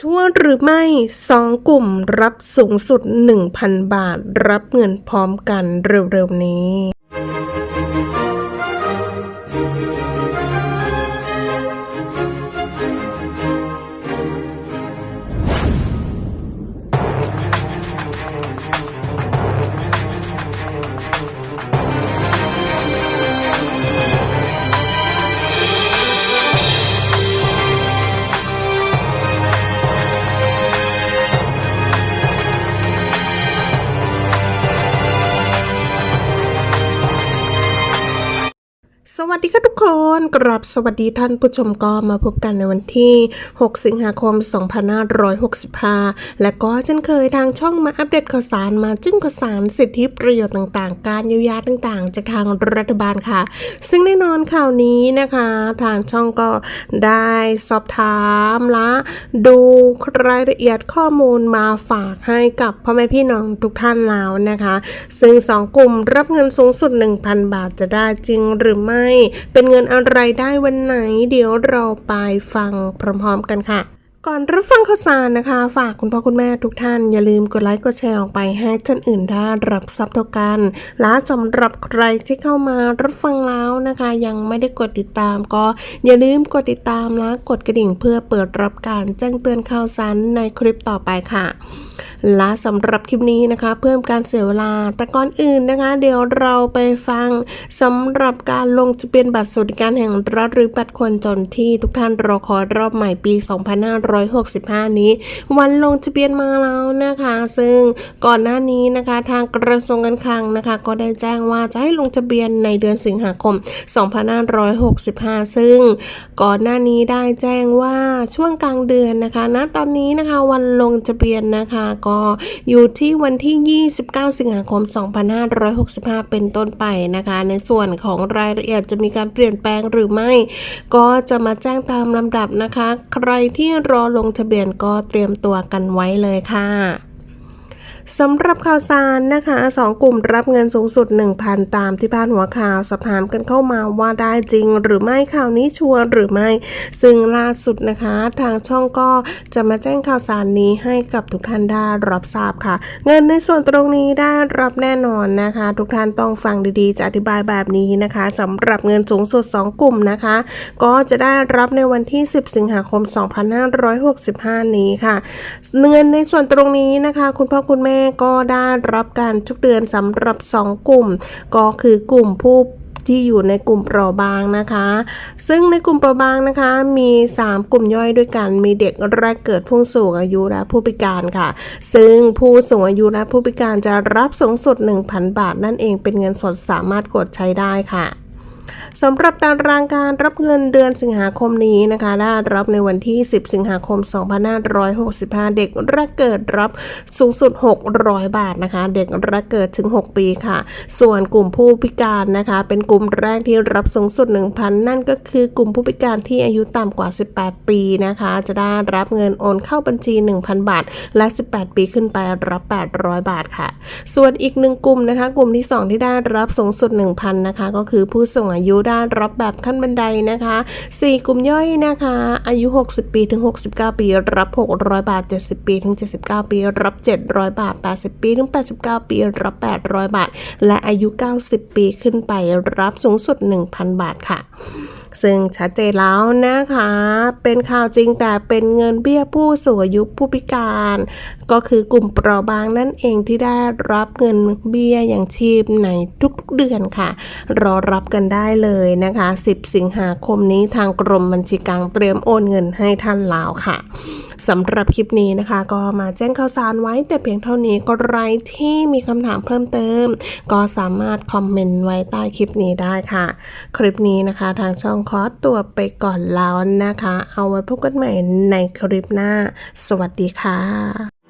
ชั่วหรือไม่สองกลุ่มรับสูงสุด 1,000 บาท รับเงินพร้อมกันเร็วๆนี้ วัสดีค่ะทุกคนกราบสวัสดีท่านผู้ชมก็มาพบกันในวันที่ 6 สิงหาคม 2565 และก็เช่นเคยทางช่องมาอัปเดตข่าวสารมาจึ้งข่าวสารสิทธิประโยชน์ต่างๆ การเยียวยาต่างๆ จากทางรัฐบาลค่ะ ซึ่งแน่นอนข่าวนี้นะคะ ทางช่องก็ได้สอบถามและดูรายละเอียดข้อมูลมาฝากให้กับพ่อแม่พี่น้องทุกท่านแล้วนะคะ ซึ่ง 2 กลุ่มรับเงินสูงสุด 1,000 บาทจะได้จริงหรือไม่เป็นเงินอะไรได้วันไหน เดี๋ยวเราไปฟังพร้อมๆกันค่ะ ก่อนรับฟังข่าวสารนะคะ ฝากคุณพ่อคุณแม่ทุกท่าน อย่าลืมกดไลค์กดแชร์ออกไปให้ท่านอื่นได้รับทรัพย์เท่ากัน และสำหรับใครที่เข้ามารับฟังแล้วนะคะ ยังไม่ได้กดติดตามก็อย่าลืมกดติดตามและกดกระดิ่งเพื่อเปิดรับการแจ้งเตือนข่าวสารในคลิปต่อไปค่ะ และสำหรับคลิปนี้นะคะ เพิ่มการเสียเวลาแต่ก่อนอื่นนะคะ เดี๋ยวเราไปฟังสำหรับการลงทะเบียนบัตรสวัสดิการแห่งรัฐหรือบัตรคนจนที่ทุกท่านรอคอยรอบใหม่ปี2565 นี้ วันลงทะเบียนมาแล้วนะคะ ซึ่งก่อนหน้านี้นะคะทางกระทรวงการคลังนะคะ ก็ได้แจ้งว่าจะให้ลงทะเบียนในเดือนสิงหาคม 2565 ซึ่งก่อนหน้านี้ได้แจ้งว่าช่วงกลางเดือนนะคะณตอนนี้นะคะวันลงทะเบียนนะคะก็อยู่ที่วันที่ 29 สิงหาคม 2565 เป็นต้นไปนะคะ ในส่วนของรายละเอียดจะมีการเปลี่ยนแปลงหรือไม่ ก็จะมาแจ้งตามลำดับนะคะ ใครที่รอลงทะเบียนก็เตรียมตัวกันไว้เลยค่ะ สำหรับข่าวสารนะคะสองกลุ่มรับเงินสูงสุด 1,000 ตามที่พาดหัวข่าวสอบถามกันเข้ามาว่าได้จริง หรือไม่ข่าวนี้ชัวร์หรือไม่ ซึ่งล่าสุดนะคะ ทางช่องก็จะมาแจ้งข่าวสารนี้ให้กับทุกท่านได้รับทราบค่ะ เงินในส่วนตรงนี้ได้รับแน่นอนนะคะ ทุกท่านต้องฟังดีๆ จะอธิบายแบบนี้นะคะสำหรับเงินสูงสุด 2 กลุ่มนะคะ ก็จะได้รับในวันที่ 10 สิงหาคม 2565 นี้ค่ะเงินในส่วนตรงนี้นะคะ คุณพ่อคุณแม่ก็ได้รับการทุกเดือนสำหรับ 2 กลุ่ม ก็คือกลุ่มผู้ที่อยู่ในกลุ่มเปราะบางนะคะ ซึ่งในกลุ่มเปราะบางนะคะ มี 3 กลุ่มย่อยด้วยกัน มีเด็กแรกเกิดผู้สูงอายุและผู้พิการค่ะ ซึ่งผู้สูงอายุและผู้พิการจะรับสูงสุด 1,000 บาท นั่นเองเป็นเงินสดสามารถกดใช้ได้ค่ะ สำหรับตารางการรับเงินเดือนสิงหาคมนี้นะคะได้รับในวันที่ 10 สิงหาคม 2565 เด็กแรกเกิดรับสูงสุด 600 บาทนะคะ เด็กแรกเกิดถึง 6 ปีค่ะ ส่วนกลุ่มผู้พิการนะคะ เป็นกลุ่มแรกที่รับสูงสุด 1,000 นั่นก็คือกลุ่มผู้พิการที่อายุต่ำกว่า 18 ปีนะคะ จะได้รับเงินโอนเข้าบัญชี 1,000 บาท และ 18 ปีขึ้นไปรับ 800 บาทค่ะ ส่วนอีกหนึ่งกลุ่มนะคะ กลุ่มที่ 2 ที่ได้รับสูงสุด 1,000 นะคะ ก็คือผู้สูงอายุได้รับแบบขั้นบันไดนะคะ 4 กลุ่มย่อยนะคะ อายุ 60 ปีถึง 69 ปีรับ 600 บาท 70 ปีถึง 79 ปีรับ 700 บาท 80 ปีถึง 89 ปีรับ 800 บาท และอายุ 90 ปีขึ้นไปรับสูงสุด 1,000 บาทค่ะ ซึ่งชัดเจนแล้วนะคะ เป็นข่าวจริงแต่เป็นเงินเบี้ยผู้สูงอายุผู้พิการ ก็คือกลุ่มเปราะบางนั่นเองที่ได้รับเงินเบี้ยอย่างชีพในทุกๆเดือนค่ะ รอรับกันได้เลยนะคะ 10 สิงหาคมนี้ทางกรมบัญชีกลางเตรียมโอนเงินให้ท่านแล้วค่ะ สำหรับคลิปนี้นะคะ ก็มาแจ้งข่าวสารไว้แต่เพียงเท่านี้ก็ไรที่มีคำถามเพิ่มเติม ก็สามารถคอมเมนต์ไว้ใต้คลิปนี้ได้ค่ะ คลิปนี้นะคะทางช่องคอสตัวไปก่อนแล้วนะคะ เอาไว้พบกันใหม่ในคลิปหน้า สวัสดีค่ะ